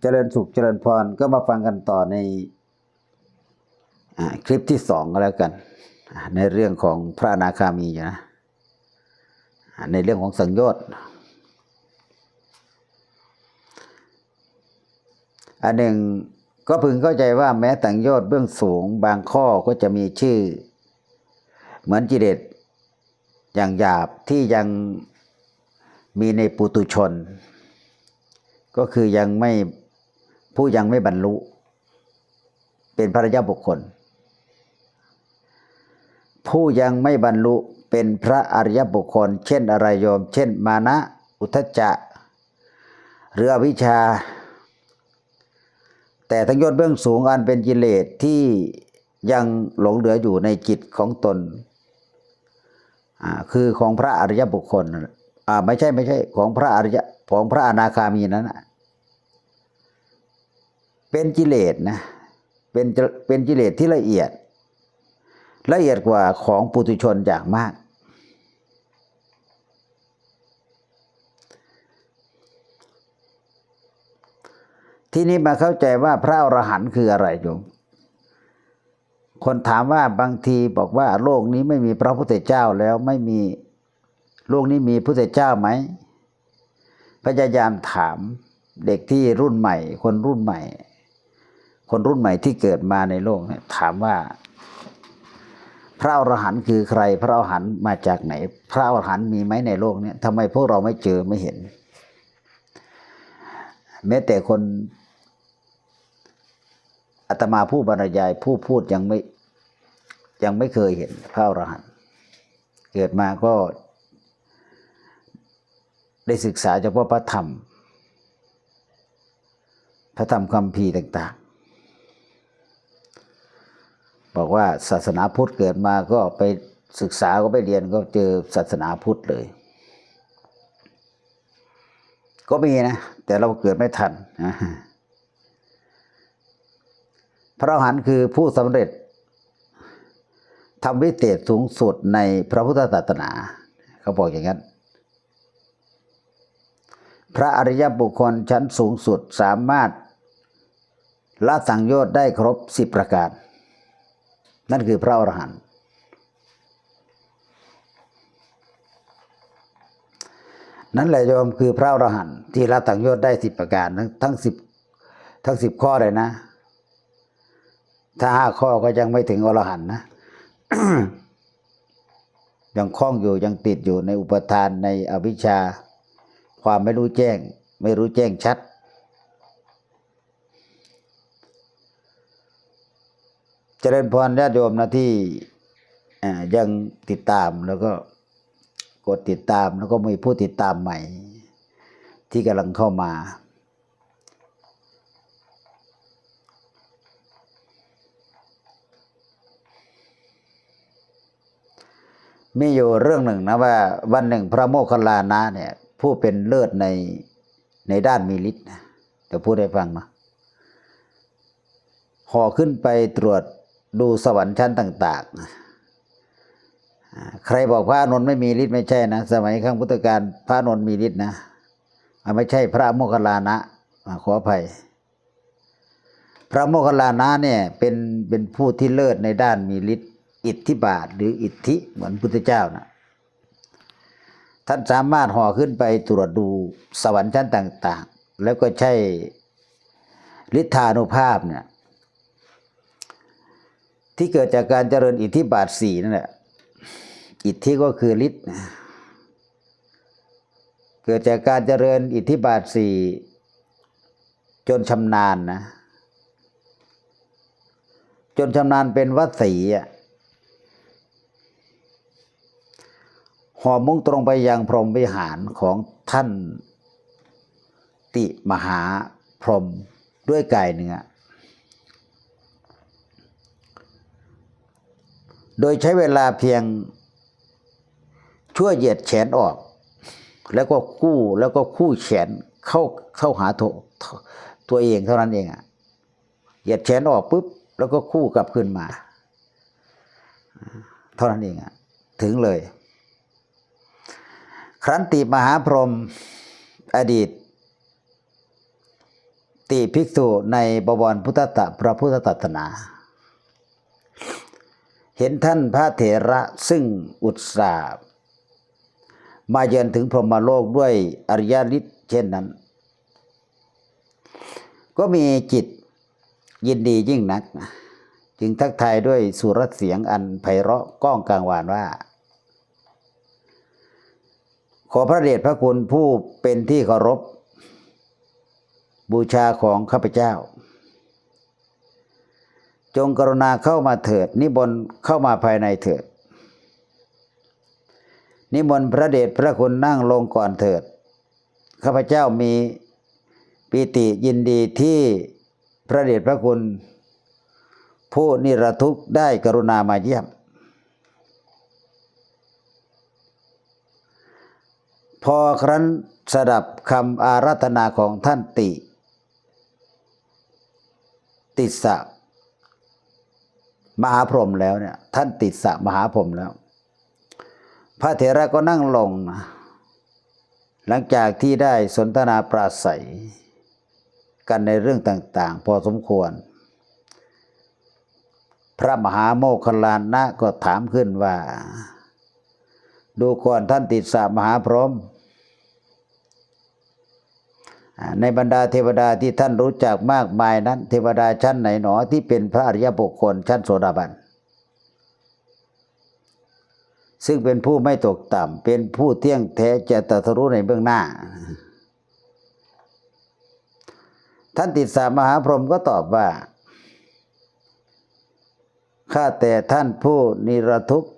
เจริญสุขเจริญพรก็มาฟังกันต่อในอคลิปที่สองก็แล้วกัน ในเรื่องของพระอนาคามีนะอ่าในเรื่องของสังโยชน์อันหนึ่งก็พึงเข้าใจว่าแม้สังโยชน์เบื้องสูง บางข้อก็จะมีชื่อ เหมือนกิเลสอย่างหยาบที่ยังมีในปุตุชน ก็คือยังไม่ผู้ยังไม่บรรลุ เป็นพระยาบุคคล ผู้ยังไม่บรรลุเป็นพระอริยบุคคล เช่นอะไรโยม เช่น มานะอุทจจะหรืออวิชชา แต่ทั้งยศเบื้องสูงอันเป็นกิเลสที่ยังหลงเหลืออยู่ในจิตของตน คือของพระอริยบุคคล ไม่ใช่ไม่ใช่ของพระอริยของพระอนาคามีนั้นนะ เป็นกิเลสนะเป็นเป็นกิเลสที่ละเอียด ละเอียดกว่าของปุถุชนอย่างมาก ที่นี้มาเข้าใจว่าพระอรหันต์คืออะไรโยมคนถามว่าบางทีบอกว่าโลกนี้ไม่มีพระพุทธเจ้าแล้วไม่มีโลกนี้มีพุทธเจ้าไหมพยายามถามเด็กที่รุ่นใหม่ คนรุ่นใหม่ คนรุ่นใหม่ที่เกิดมาในโลกเนี่ยถามว่า พระอรหันต์คือใคร พระอรหันต์มาจากไหน พระอรหันต์มีไหมในโลกเนี่ยทำไมพวกเราไม่เจอไม่เห็น แม้แต่คนอาตมาผู้บรรยายผู้พูดยังไม่ยังไม่เคยเห็นพระอรหันต์เกิดมาก็ได้ศึกษาเฉพาะพระธรรม พระธรรมคำพีร์ต่างๆ บอกว่าศาสนาพุทธเกิดมาก็ไปศึกษาก็ไปเรียนก็เจอศาสนาพุทธเลย ก็มีนะ แต่เราเกิดไม่ทัน พระอรหันต์คือผู้สำเร็จทำวิเศษสูงสุดในพระพุทธศาสนา เขาบอกอย่างนั้น พระอริยบุคคลชั้นสูงสุดสามารถละสังโยชน์ได้ครบสิบประการ นั่นคือพระอรหันต์นั่นแหละโยมคือพระอรหันต์ที่ละสังยชน์ได้สิบประการทั้งทั้งสิบทั้งสิบข้อเลยนะ ถ้าห้าข้อก็ยังไม่ถึงอรหันต์นะยังคล้องอยู่ยังติดอยู่ในอุปทานในอวิชชา ความไม่รู้แจ้ง ไม่รู้แจ้งชัด เจริญพรญาติโยมนะที่ยังติดตามแล้วก็กดติดตามแล้วก็มีผู้ติดตามใหม่ ที่กำลังเข้ามา มีอยู่เรื่องหนึ่งนะว่าวันหนึ่งพระโมคคัลลานะเนี่ย ผู้เป็นเลิศในในด้านมีฤทธิ์นะเดี๋ยวพูดให้ฟังนะห่อขึ้นไปตรวจ ดูสวรรค์ชั้นต่างๆ ใครบอกพระอนนท์ไม่มีฤทธิ์ไม่ใช่นะ สมัยข้างพุทธกาลพระอนนท์มีฤทธิ์นะไม่ใช่พระโมคคัลลานะขออภัย พระโมคคัลลานะเนี่ยเป็นเป็นผู้ที่เลิศในด้านมีฤทธิ์อิทธิบาทหรืออิทธิเหมือนพุทธเจ้านะท่านสามารถห่อขึ้นไปตรวจดูสวรรค์ชั้นต่าง ๆ แล้วก็ใช้ฤทธานุภาพเนี่ย ที่เกิดจากการเจริญอิทธิบาทสี่นั่นแหละ อิทธิก็คือฤทธิ์เกิดจากการเจริญอิทธิบาทสี่จนชำนาญนะ จนชำนาญเป็นวัดสีอะหอมุ่งตรงไปยังพรหมวิหารของท่านติมหาพรหมด้วยกายเนื้อ โดยใช้เวลาเพียงชั่วเหยียดแขนออก แล้วก็คู่แล้วก็คู่แขนเข้าเข้าหาตัวตัวเองเท่านั้นเองอะเหยียดแขนออกปุ๊บแล้วก็คู่กลับขึ้นมา เท่านั้นเองอะถึงเลย ครั้นติมหาพรหมอดีต ติภิกษุในบวรพุทธตะพระพุทธศาสนา เห็นท่านพระเถระซึ่งอุตสาห์มาเยือนถึงพรหมโลกด้วยอริยฤทธิ์เช่นนั้น ก็มีจิตยินดียิ่งนัก จึงทักทายด้วยสุรเสียงอันไพเราะก้องกลางวานว่า ขอพระเดชพระคุณผู้เป็นที่เคารพ บูชาของข้าพเจ้า จงกรุณาเข้ามาเถิด นิบนต์เข้ามาภายในเถิด นิมนต์พระเดชพระคุณนั่งลงก่อนเถิด ข้าพเจ้ามีปิติยินดีที่พระเดชพระคุณ ผู้นิรทุกข์ได้กรุณามาเยี่ยม พอครั้นสดับคำอาราธนาของท่านติ ติสสะ มหาพรหมแล้วเนี่ย ท่านติสสะมหาพรหมแล้ว พระเถระก็นั่งลงนะหลังจากที่ได้สนทนาปราศัย กันในเรื่องต่าง ๆ พอสมควร พระมหาโมคคลานะก็ถามขึ้นว่า ดูก่อนท่านติดสามหาพรหมอ่า ในบรรดาเทวดาที่ท่านรู้จักมากมายนั้น เทวดาชั้นไหนหนอที่เป็นพระอริยบุคคลชั้นโสดาบันซึ่งเป็นผู้ไม่ตกต่ำเป็นผู้เที่ยงแท้จะตรัสรู้ในเบื้องหน้า ท่านติดสามมหาพรหมก็ตอบว่าข้าแต่ท่านผู้นิรทุกข์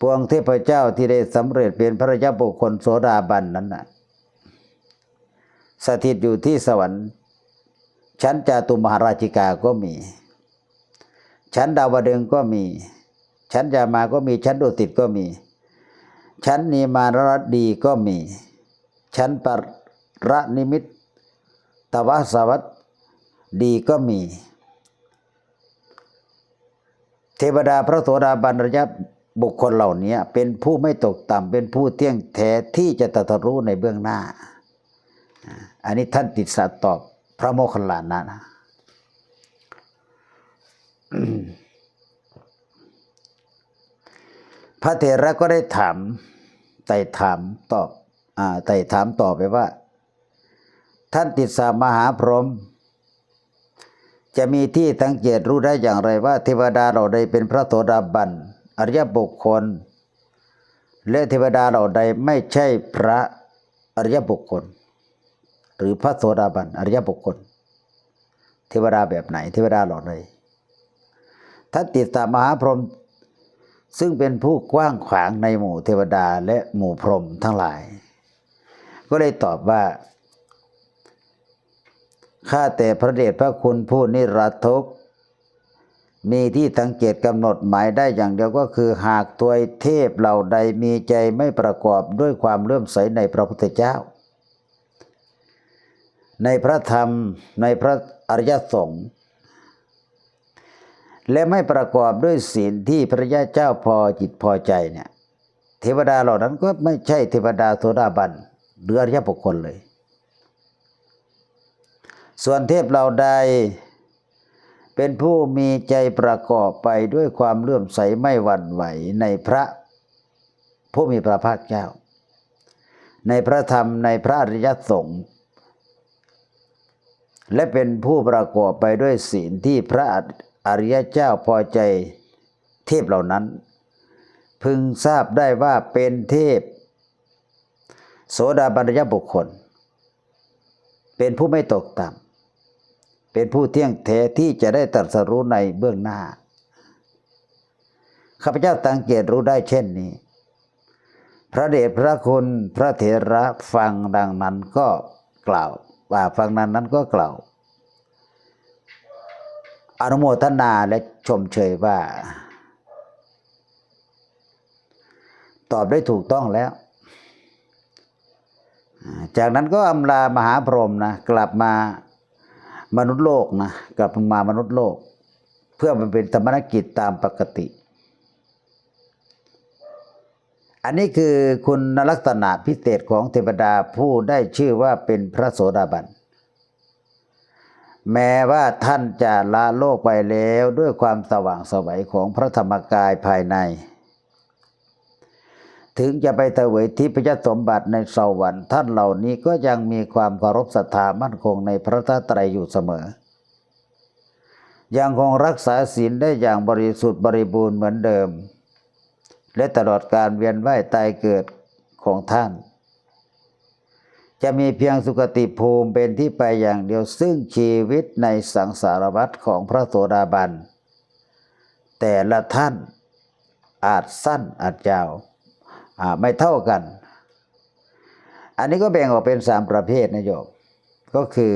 ปวงเทพเจ้าที่ได้สำเร็จเป็นพระยาบุคคลโสดาบันนั้นนะ สถิตอยู่ที่สวรรค์ ชั้นจาตุมหาราชิกาก็มี ชั้นดาวดึงก็มี ชั้นยามาก็มีชั้นดุสิตก็มี ชั้นนีมานรดีก็มี ชั้นปรนิมิตตวสวัสดีก็มี เทวดาพระโสดาบันระยะบุคคลเหล่านี้เป็นผู้ไม่ตกต่ำเป็นผู้เที่ยงแท้ที่จะตรัสรู้ในเบื้องหน้า อันนี้ท่านติดสัตตอบพระโมคคัลลานะนะพระเถระก็ได้ถามไต่ถามตอบอไต่ถามต่อไปว่า ท่านติดสามหาพรหมจะมีที่สังเกตรู้ได้อย่างไรว่า เทวดาเราใดเป็นพระโสดาบันอริยบุคคล และเทวดาเราใดไม่ใช่พระอริยบุคคล หรือพระโสดาบันอริยบุคคล เทวดาแบบไหน เทวดาเหล่าใดท่านติดสามหาพรหมซึ่งเป็นผู้กว้างขวางในหมู่เทวดาและหมู่พรหมทั้งหลาย ก็เลยตอบว่าข้าแต่พระเดชพระคุณผู้นิรัตทุกมีที่สังเกตกำหนดหมายได้อย่างเดียวก็คือ หากตัวเทพเหล่าใดมีใจไม่ประกอบด้วยความเลื่อมใสในพระพุทธเจ้า ในพระธรรมในพระอริยสงฆ์และไม่ประกอบด้วยศีลที่พระยาเจ้าพอจิตพอใจเนี่ยเทวดาเหล่านั้นก็ไม่ใช่เทวดาโสดาบันหรืออริยบุคคลเลย ส่วนเทพเหล่าใดเป็นผู้มีใจประกอบไปด้วยความเลื่อมใสไม่หวั่นไหวในพระผู้มีพระภาคเจ้า ในพระธรรมในพระอริยสงฆ์ และเป็นผู้ประกอบไปด้วยศีลที่พระอริยเจ้าพอใจเทพเหล่านั้น พึงทราบได้ว่าเป็นเทพ โสดาบันยบุคคล เป็นผู้ไม่ตกต่ำเป็นผู้เที่ยงแท้ที่จะได้ตรัสรู้ในเบื้องหน้าข้าพเจ้าตังเกตรู้ได้เช่นนี้ พระเดชพระคุณพระเถระฟังดังนั้นก็กล่าว ว่าฟังนั้นนั้นก็กล่าวอนุโมทนาและชมเชยว่า ตอบได้ถูกต้องแล้ว จากนั้นก็อำลามหาพรหมนะกลับมามนุษย์โลกนะกลับมามนุษย์โลก เพื่อมันเป็นธรรมนกิจตามปกติ อันนี้คือคุณลักษณะพิเศษของเทวดาผู้ได้ชื่อว่าเป็นพระโสดาบัน แม้ว่าท่านจะละโลกไปแล้วด้วยความสว่างสวัยของพระธรรมกายภายใน ถึงจะไปเถวยทิพยสมบัติในสวรรค์ท่านเหล่านี้ก็ยังมีความเคารพศรัทธามั่นคงในพระทัตรัยอยู่เสมอ ยังคงรักษาศีลได้อย่างบริสุทธิ์บริบูรณ์เหมือนเดิม และตลอดการเวียนว่ายตายเกิดของท่าน จะมีเพียงสุคติภูมิเป็นที่ไปอย่างเดียวซึ่งชีวิตในสังสารวัฏของพระโสดาบัน แต่ละท่านอาจสั้นอาจยาวไม่เท่ากัน อันนี้ก็แบ่งออกเป็นสามประเภทนะโยมก็คือ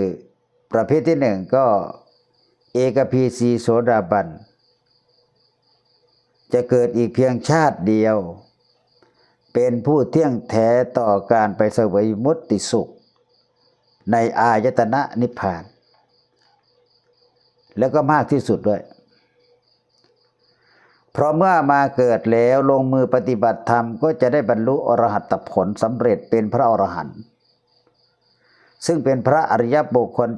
ประเภทที่หนึ่งก็เอกพีซีโสดาบัน จะเกิดอีกเพียงชาติเดียว เป็นผู้เที่ยงแท้ต่อการไปเสวยมุตติสุข ในอายตนะนิพพาน แล้วก็มากที่สุดด้วย เพราะเมื่อมาเกิดแล้วลงมือปฏิบัติธรรม ก็จะได้บรรลุอรหัตผลสำเร็จเป็นพระอรหันต์ซึ่งเป็นพระอริยบุคคล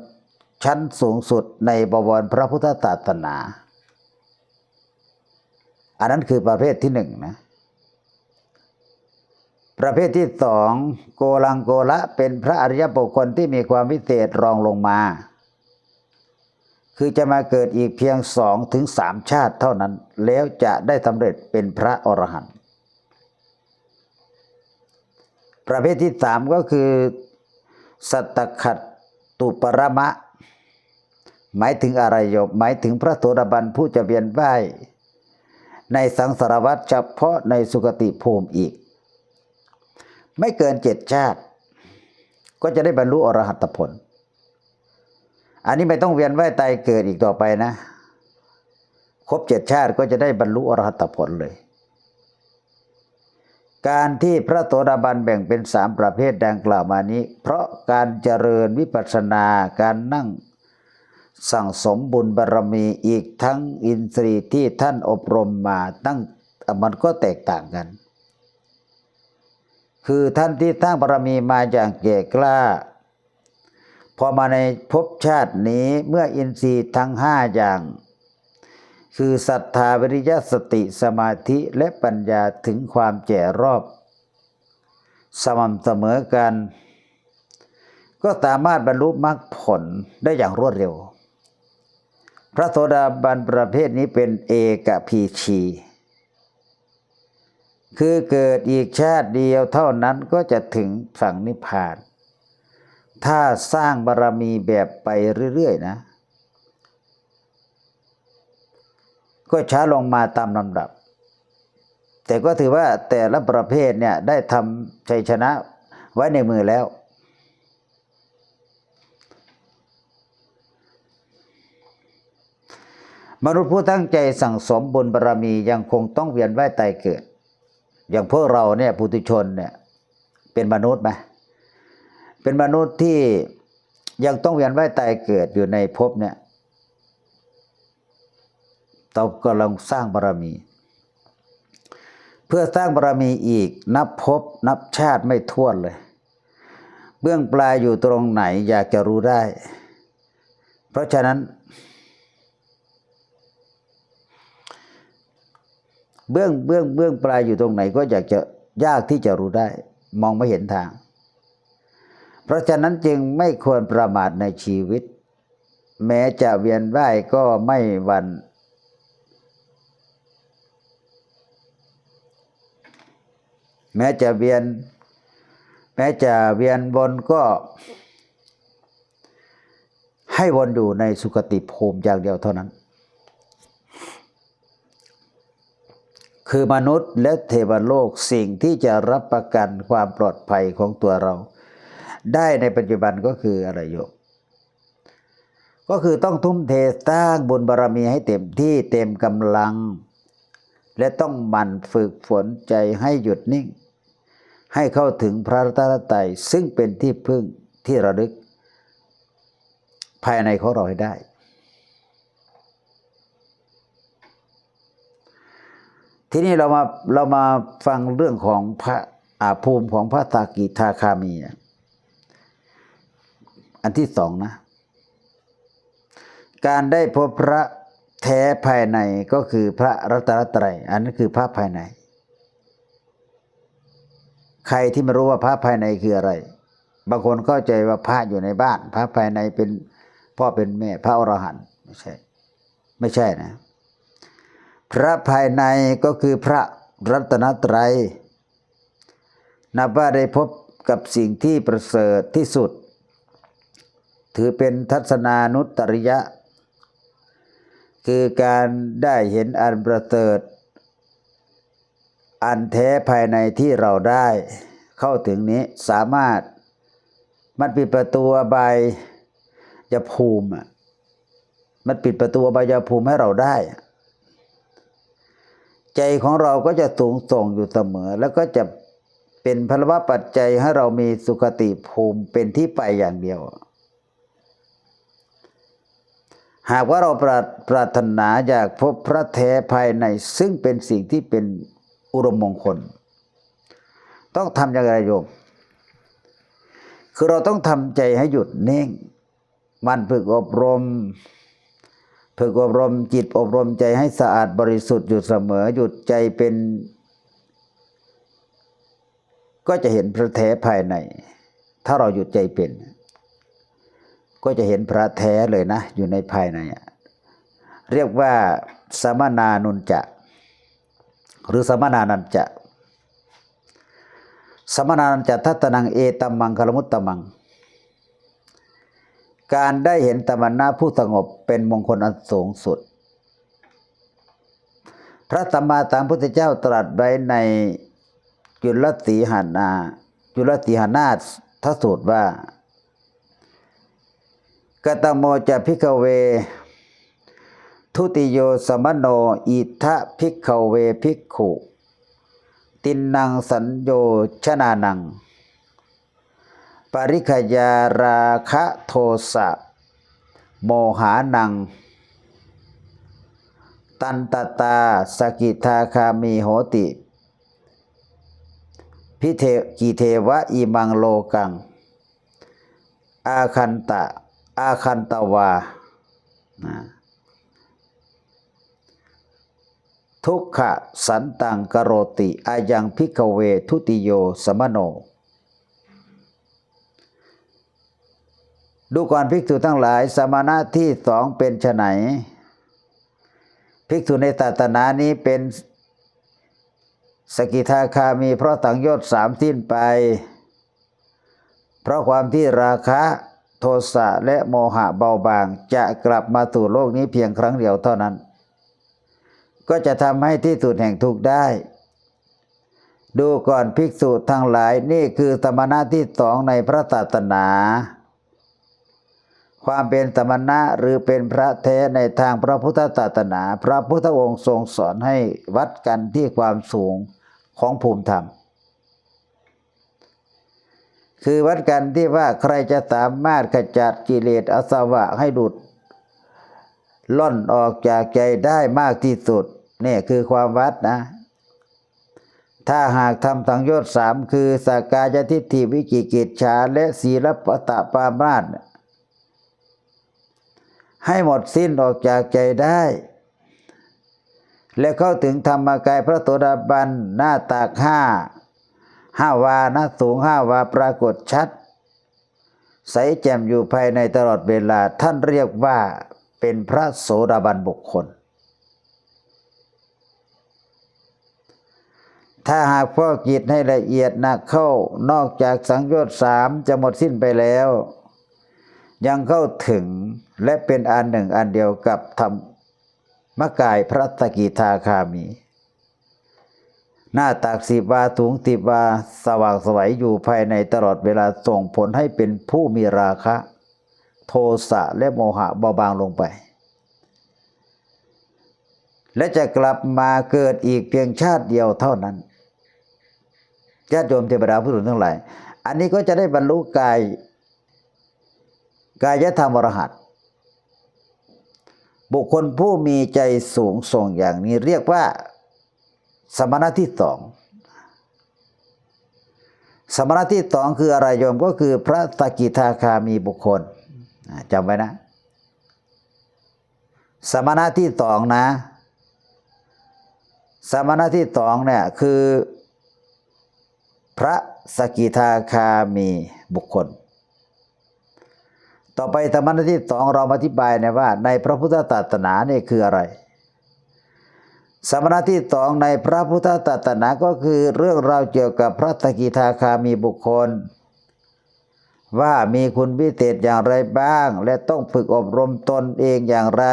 ชั้นสูงสุดในบวรพระพุทธศาสนา อันนั้นคือประเภทที่หนึ่งนะประเภทที่สองโกลังโกละเป็นพระอริยบุคคลที่มีความวิเศษรองลงมา คือจะมาเกิดอีกเพียงสองถึงสามชาติเท่านั้น แล้วจะได้สำเร็จเป็นพระอรหันต์ประเภทที่สามก็คือ สัตขัดตุปรมะ หมายถึงอะไรโยมหมายถึงพระโสดาบันผู้จะเวียนว่าย ในสังสารวัฏเฉพาะในสุคติภูมิอีก ไม่เกินเจ็ดชาติ ก็จะได้บรรลุอรหัตผล อันนี้ไม่ต้องเวียนว่ายตายเกิดอีกต่อไปนะ ครบเจ็ดชาติก็จะได้บรรลุอรหัตผลเลย การที่พระโสดาบันแบ่งเป็นสามประเภทดังกล่าวมานี้ เพราะการเจริญวิปัสสนาการนั่ง สั่งสมบุญบารมีอีกทั้งอินทรีย์ที่ท่านอบรมมาตั้งมันก็แตกต่างกัน คือท่านที่ตั้งบารมีมาอย่างแก่กล้า พอมาในภพชาตินี้เมื่ออินทรีย์ทั้งห้าอย่าง คือศรัทธาวิริยะสติสมาธิและปัญญาถึงความแก่รอบ สม่ำเสมอกันก็สามารถบรรลุมรรคผลได้อย่างรวดเร็ว พระโสดาบันประเภทนี้เป็นเอกพีชี คือเกิดอีกชาติเดียวเท่านั้นก็จะถึงฝั่งนิพพาน ถ้าสร้างบารรมีแบบไปเรื่อยๆนะ ก็ช้าลงมาตามลำดับ แต่ก็ถือว่าแต่ละประเภทเนี่ยได้ทำชัยชนะไว้ในมือแล้ว มนุษย์ผู้ตั้งใจสั่งสมบุญบารรมียังคงต้องเวียนว่ายตายเกิด อย่างพวกเราเนี่ยปุถุชนเนี่ยเป็นมนุษย์ไหมเป็นมนุษย์ที่ยังต้องเวียนว่ายตายเกิดอยู่ในภพเนี่ยเรากำลังสร้างบารรมี เพื่อสร้างบารรมีอีกนับภพนับชาติไม่ท้วนเลย เบื้องปลายอยู่ตรงไหนอยากจะรู้ได้ เพราะฉะนั้น เบื้องเบื้องเบื้องปลายอยู่ตรงไหนก็อยากจะยากที่จะรู้ได้ มองไม่เห็นทาง เพราะฉะนั้นจึงไม่ควรประมาทในชีวิต แม้จะเวียนว่ายก็ไม่หวันแม้จะเวียน แม้จะเวียนวนก็ ให้วนอยู่ในสุคติภูมิอย่างเดียวเท่านั้น คือมนุษย์และเทวโลกสิ่งที่จะรับประกันความปลอดภัยของตัวเรา ได้ในปัจจุบันก็คืออะไรโยมก็คือต้องทุ่มเทสร้างบุญบารรมีให้เต็มที่เต็มกำลัง และต้องหมั่นฝึกฝนใจให้หยุดนิ่ง ให้เข้าถึงพระรัตนตรัยซึ่งเป็นที่พึ่งที่ระลึก ภายในของเราให้ได้ ทีนี้เรามาเรามาฟังเรื่องของพระอาภูมิของพระตากิทาคามีอันที่สองนะ การได้พบพระแท้ภายในก็คือพระรัตนตรัยอันนั้นคือพระภายใน ใครที่ไม่รู้ว่าพระภายในคืออะไร บางคนเข้าใจว่าพระอยู่ในบ้าน พระภายในเป็นพ่อเป็นแม่พระอรหันต์ไม่ใช่ ไม่ใช่นะ พระภายในก็คือพระรัตนตรัยนับว่าได้พบกับสิ่งที่ประเสริฐที่สุด ถือเป็นทัศนานุตริยะ คือการได้เห็นอันประเสริฐอันแท้ภายในที่เราได้เข้าถึงนี้สามารถมันปิดประตูอบายภูมิ มันปิดประตูอบายภูมิให้เราได้ ใจของเราก็จะสูงส่งอยู่เสมอ แล้วก็จะเป็นพลวะปัจจัยให้เรามีสุขติภูมิเป็นที่ไปอย่างเดียว หากว่าเราปรารปรารถนาอยากพบพระแท้ภายในซึ่งเป็นสิ่งที่เป็นอุดมมงคล ต้องทำอย่างไรโยม คือเราต้องทำใจให้หยุดนิ่งมันฝึกอบรม ฝึกอบรมจิตอบรมใจให้สะอาดบริสุทธิ์อยู่เสมอหยุดใจเป็น ก็จะเห็นพระแท้ภายใน ถ้าเราหยุดใจเป็น ก็จะเห็นพระแท้เลยนะ อยู่ในภายใน เรียกว่าสมนานุนจะ หรือสมนานันจะ สมนานันจะทัตนังเอตัมมังคลมุตตมัง การได้เห็นตมนะผู้สงบเป็นมงคลอันสูงสุด พระสัมมาสัมพุทธเจ้าตรัสไว้ในจุลสีหานาจุลสีหานาทสูตรว่ากตโมจะพิกเว ทุติโยสมโนอิทะพิกเวพิกขุ ตินนังสัญโยชนานัง ปริขยาราคะโทสะ โมหานัง ตันตตาสกิทาคามีโหติ พิเทกีเทวะอิมังโลกัง อาคันตะ อาคันตวานะทุกขะสันตังกโรติอายังพิกเวทุติโยสมโน ดูก่อนภิกษุทั้งหลาย สมณะที่สองเป็นไฉนภิกษุในศาสนานี้เป็นสกิทาคามีเพราะสังโยชน์สามสิ้นไป เพราะความที่ราคะโทสะและโมหะเบาบางจะกลับมาสู่โลกนี้เพียงครั้งเดียวเท่านั้น ก็จะทำให้ที่สุดแห่งทุกข์ได้ ดูก่อนภิกษุทั้งหลายนี่คือสมณะที่สองในพระศาสนา ความเป็นสมณะหรือเป็นพระแท้ในทางพระพุทธศาสนา พระพุทธองค์ทรงสอนให้วัดกันที่ความสูงของภูมิธรรม คือวัดกันที่ว่าใครจะสามารถขจัดกิเลสอสวะให้ดุดล่อนออกจากใจได้มากที่สุดนี่คือความวัดนะ ถ้าหากทำสังโยชน์สามคือสากายทิฏฐิวิกิกิจฉาและศีลปตะปามาส ให้หมดสิ้นออกจากใจได้ และเข้าถึงธรรมกายพระโสดาบันหน้าตากห้าห้าวานะสูงห้าวาปรากฏชัด ใสแจ่มอยู่ภายในตลอดเวลาท่านเรียกว่าเป็นพระโสดาบันบุคคล ถ้าหากพวกจิตให้ละเอียดหนักเข้านอกจากสังโยชน์สามจะหมดสิ้นไปแล้ว ยังเข้าถึงและเป็นอันหนึ่งอันเดียวกับธรรมกายพระตกิทาคามี หน้าตากสิบวาสูงสิบวาสว่างสวัยอยู่ภายในตลอดเวลาส่งผลให้เป็นผู้มีราคะ โทสะและโมหะเบาบางลงไป และจะกลับมาเกิดอีกเพียงชาติเดียวเท่านั้นญาติโยมเทวดาผู้สูงทั้งหลาย อันนี้ก็จะได้บรรลุกาย กายธรรมอรหัตบุคคลผู้มีใจสูงส่งอย่างนี้เรียกว่า สมณะที่สองสมณะที่สองคืออะไรโยมก็คือพระสกิทาคามีบุคคลจำไว้นะ สมณะที่สองนะ สมณะที่สองเนี่ยคือ พระสกิทาคามีบุคคล ต่อไปสมณะที่สองเรามาอธิบายนะว่า ในพระพุทธศาสนาเนี่ยคืออะไรสมณะที่สองในพระพุทธศาสนาก็คือเรื่องราวเกี่ยวกับพระสกิทาคามีบุคคล ว่ามีคุณพิเศษอย่างไรบ้าง และต้องฝึกอบรมตนเองอย่างไร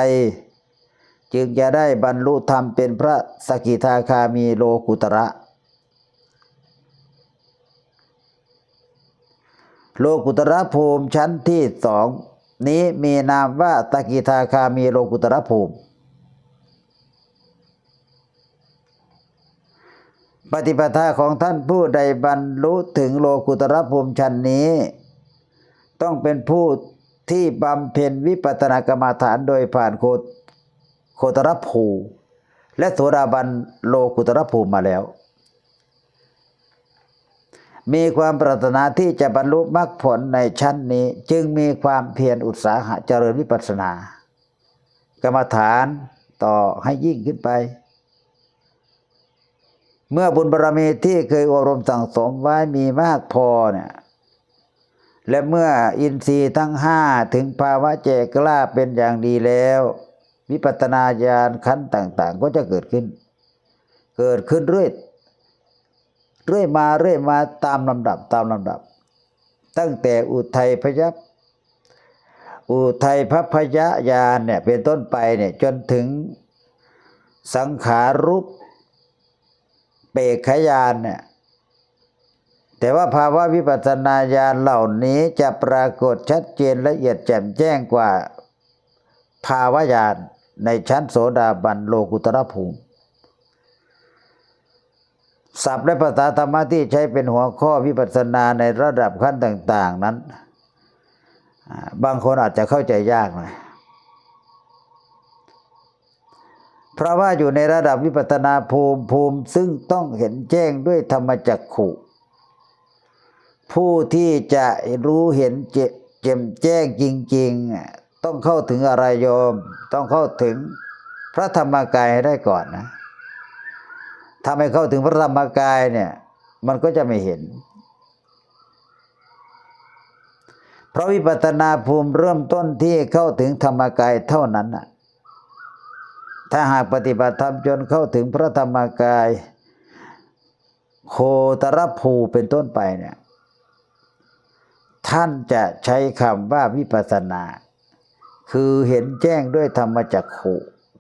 จึงจะได้บรรลุธรรมเป็นพระสกิทาคามีโลกุตระ โลกุตระภูมิชั้นที่สองนี้มีนามว่าสกิทาคามีโลกุตระภูมิ ปฏิปทาของท่านผู้ใดบรรลุถึงโลกุตระภูมิชั้นนี้ ต้องเป็นผู้ที่บำเพ็ญวิปัสสนากรรมฐานโดยผ่านโคโคตรภูและโสดาบันโลกุตระภูมิมาแล้ว มีความปรารถนาที่จะบรรลุมรรคผลในชั้นนี้ จึงมีความเพียรอุตสาหะเจริญวิปัสสนา กรรมฐานต่อให้ยิ่งขึ้นไป เมื่อบุญบารรมีที่เคยอบรมสั่งสมไว้มีมากพอเนี่ยและเมื่ออินทรีย์ทั้งห้าถึงภาวะแจกล้าเป็นอย่างดีแล้ว วิปัตนาญาณขั้นต่าง ๆ ก็จะเกิดขึ้น เกิดขึ้นเรื่อย เรื่อยมาเรื่อยมาตามลำดับตามลำดับ ตั้งแต่อุทัยพยัพอุทัยพพยญาณเนี่ยเป็นต้นไปเนี่ยจนถึงสังขารุปเปกขยานเนี่ยแต่ว่าภาวะวิปัสสนาญาณเหล่านี้จะปรากฏชัดเจนละเอียดแจ่มแจ้งกว่าภาวะญาณในชั้นโสดาบันโลกุตรภูมิ ศัพท์และภาษาธรรมะที่ใช้เป็นหัวข้อวิปัสสนาในระดับขั้นต่าง ๆ นั้น บางคนอาจจะเข้าใจยากหน่อยเพราะว่าอยู่ในระดับวิปัสสนาภูมิภูมิ ซึ่งต้องเห็นแจ้งด้วยธรรมจักขุผู้ที่จะรู้เห็นเจแจ่มแจ้งจริง ๆ ต้องเข้าถึงอะไรโยม ต้องเข้าถึงพระธรรมกายให้ได้ก่อนนะ ถ้าไม่เข้าถึงพระธรรมกายเนี่ย มันก็จะไม่เห็น เพราะวิปัสนาภูมิเริ่มต้นที่เข้าถึงธรรมกายเท่านั้นน่ะถ้าหากปฏิบัติธรรมจนเข้าถึงพระธรรมกาย โคตรภูเป็นต้นไปเนี่ย ท่านจะใช้คำว่าวิปัสนา คือเห็นแจ้งด้วยธรรมจักขุ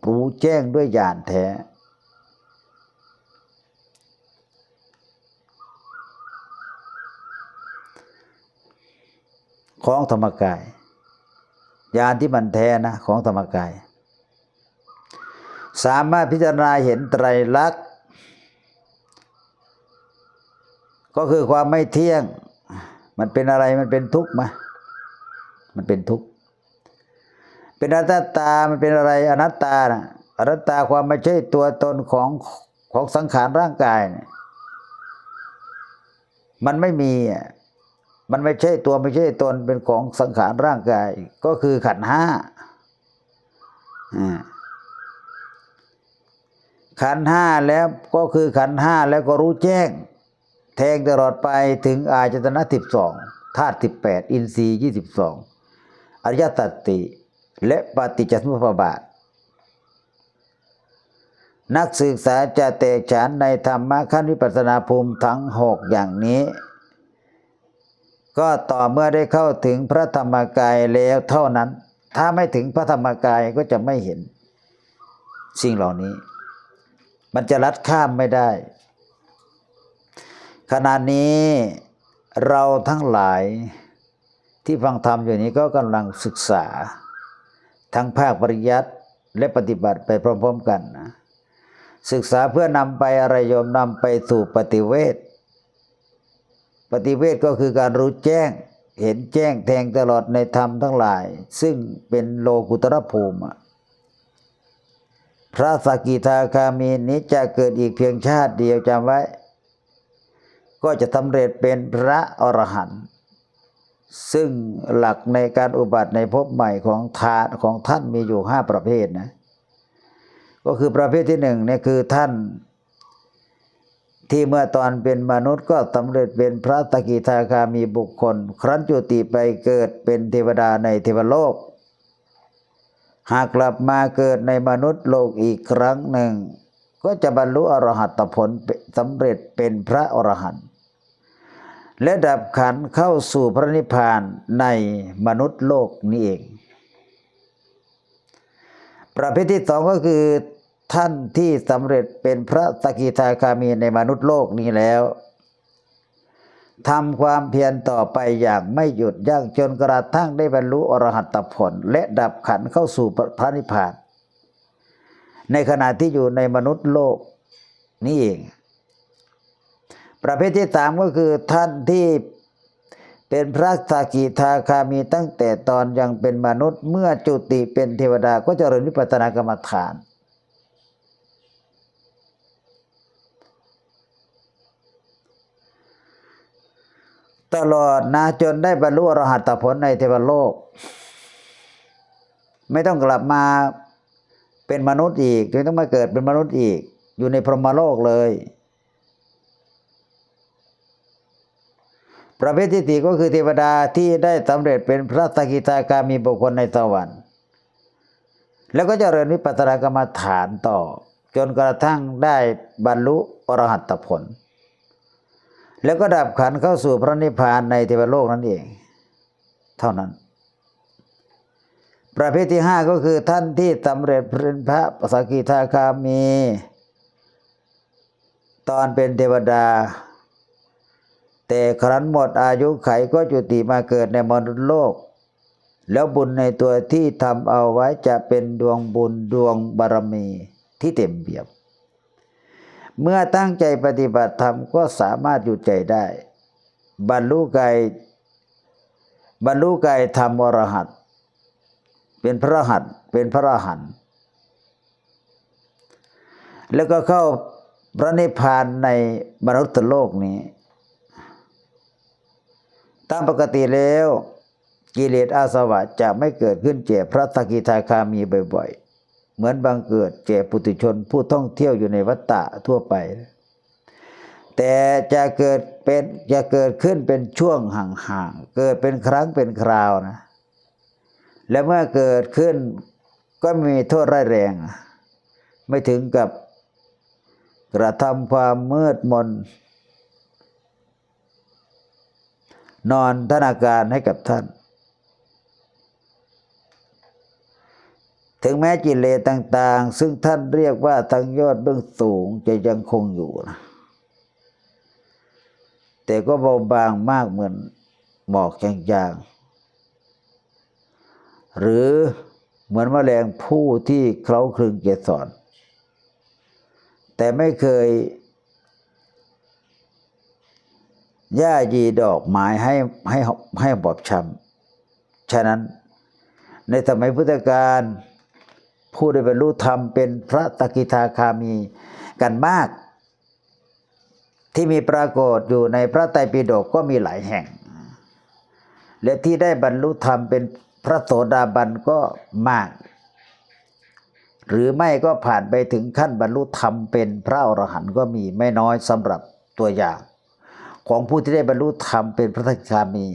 รู้แจ้งด้วยญาณแท้ ของธรรมกาย ญาณที่มันแท้นะของธรรมกาย สามารถพิจารณาเห็นไตรลักษณ์ก็คือความไม่เที่ยง มันเป็นอะไรมันเป็นทุกข์ไหมมันเป็นทุกข์เป็นอนัตตา มันเป็นอะไรอนัตตานะอนัตตาความไม่ใช่ตัวตนของของสังขารร่างกายเนี่ยมันไม่มีอะ มันไม่ใช่ตัวไม่ใช่ตนเป็นของสังขารร่างกาย ก็คือขันห้าอ่าขันห้าแล้วก็คือขันห้าแล้วก็รู้แจ้ง แทงตลอดไปถึงอาจตนะสิบสองธาตุสิบแปดอินทรีย์ยี่สิบสองอริยตัตติและปฏิจจสมุปบาท นักศึกษาจะแตกฉานในธรรมะขั้นวิปัสนาภูมิทั้งหกอย่างนี้ ก็ต่อเมื่อได้เข้าถึงพระธรรมกายแล้วเท่านั้น ถ้าไม่ถึงพระธรรมกายก็จะไม่เห็น สิ่งเหล่านี้ มันจะลัดข้ามไม่ได้ ขณะนี้เราทั้งหลายที่ฟังธรรมอยู่นี้ก็กำลังศึกษา ทั้งภาคปริยัติและปฏิบัติไปพร้อมๆกันนะศึกษาเพื่อนำไปอะไรยมนำไปสู่ปฏิเวท ปฏิเวทก็คือการรู้แจ้ง เห็นแจ้งแทงตลอดในธรรมทั้งหลาย ซึ่งเป็นโลกุตรภูมิ พระสกิทาคามีนี้จะเกิดอีกเพียงชาติเดียวจำไว้ ก็จะสำเร็จเป็นพระอรหันต์ซึ่งหลักในการอุบัติในภพใหม่ของทานของท่านมีอยู่ห้าประเภทนะ ก็คือประเภทที่หนึ่งเนี่ยคือท่าน ที่เมื่อตอนเป็นมนุษย์ก็สำเร็จเป็นพระตกิทาคามีบุคคล ครั้นจุติไปเกิดเป็นเทวดาในเทวโลก หากกลับมาเกิดในมนุษย์โลกอีกครั้งหนึ่ง ก็จะบรรลุอรหัตผลสำเร็จเป็นพระอรหันต์และดับขันเข้าสู่พระนิพพานในมนุษย์โลกนี้เอง ประเภทที่สองก็คือ ท่านที่สำเร็จเป็นพระสกิทาคามีในมนุษย์โลกนี้แล้วทำความเพียรต่อไปอย่างไม่หยุดยั้งจนกระทั่งได้บรรลุอรหัตผล และดับขันเข้าสู่พระนิพพาน ในขณะที่อยู่ในมนุษย์โลกนี่เอง ประเภทที่สามก็คือท่านที่เป็นพระสกิทาคามีตั้งแต่ตอนยังเป็นมนุษย์เมื่อจุติเป็นเทวดาก็จะเริญวิปัสสนากรรมฐาน ตลอดนะจนได้บรรลุอรหัตผลในเทวโลก ไม่ต้องกลับมาเป็นมนุษย์อีกไม่ต้องมาเกิดเป็นมนุษย์อีก อยู่ในพรหมโลกเลย ประเภทที่สี่ก็คือเทวดาที่ได้สำเร็จเป็นพระสกิทาคามีบุคคลในสวรรค์แล้วก็จเจริญวิปัสสนากรรมฐานต่อ จนกระทั่งได้บรรลุอรหัตผล แล้วก็ดับขันเข้าสู่พระนิพพานในเทวโลกนั่นเอง เท่านั้น ประเภทที่ห้าก็คือท่านที่สำเร็จเป็นพระสกิทาคามี ตอนเป็นเทวดา แต่ครั้นหมดอายุไขก็จุติมาเกิดในมนุษย์โลก แล้วบุญในตัวที่ทำเอาไว้จะเป็นดวงบุญดวงบารมีที่เต็มเปี่ยม เมื่อตั้งใจปฏิบัติธรรมก็สามารถหยุดใจได้ บรรลุกายบรรลุกายธรรมอรหัตเป็นพระหัตเป็นพระรหันแล้วก็เข้าพระนิพพานในมนุษย์โลกนี้ ตามปกติแล้ว กิเลสอาสวะจะไม่เกิดขึ้นแก่พระสกิทาคามีบ่อยๆ เหมือนบางเกิดแก่ปุถุชนผู้ท่องเที่ยวอยู่ในวัฏฏะทั่วไป แต่จะเกิดเป็นจะเกิดขึ้นเป็นช่วงห่างๆเกิดเป็นครั้งเป็นคราวนะ และเมื่อเกิดขึ้นก็มีโทษร้ายแรง ไม่ถึงกับกระทำความมืดมน นอนธนาการให้กับท่าน ถึงแม้กิเลสต่าง ๆ ซึ่งท่านเรียกว่าทางยอดเบื้องสูงจะยังคงอยู่นะแต่ก็เบาบางมากเหมือนหมอกจางๆหรือเหมือนมแมลงผู้ที่เคล้าคลึงเกสรแต่ไม่เคยย่ายีดอกไม้ให้ให้ให้บอบช้ำฉะนั้นในสมัยพุทธกาล ผู้ได้บรรลุธรรมเป็นพระตกิทาคามีกันมาก ที่มีปรากฏอยู่ในพระไตรปิฎกก็มีหลายแห่ง และที่ได้บรรลุธรรมเป็นพระโสดาบันก็มาก หรือไม่ก็ผ่านไปถึงขั้นบรรลุธรรมเป็นพระอรหันต์ก็มีไม่น้อยสำหรับตัวอย่าง ของผู้ที่ได้บรรลุธรรมเป็นพระสกิทาคามี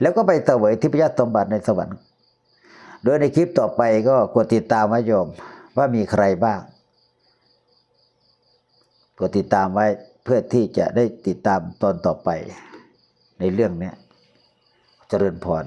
แล้วก็ไปเสวยทิพยสมบัติในสวรรค์ โดยในคลิปต่อไปก็กดติดตามไว้โยมว่ามีใครบ้าง กดติดตามไว้เพื่อที่จะได้ติดตามตอนต่อไปในเรื่องนี้เจริญพร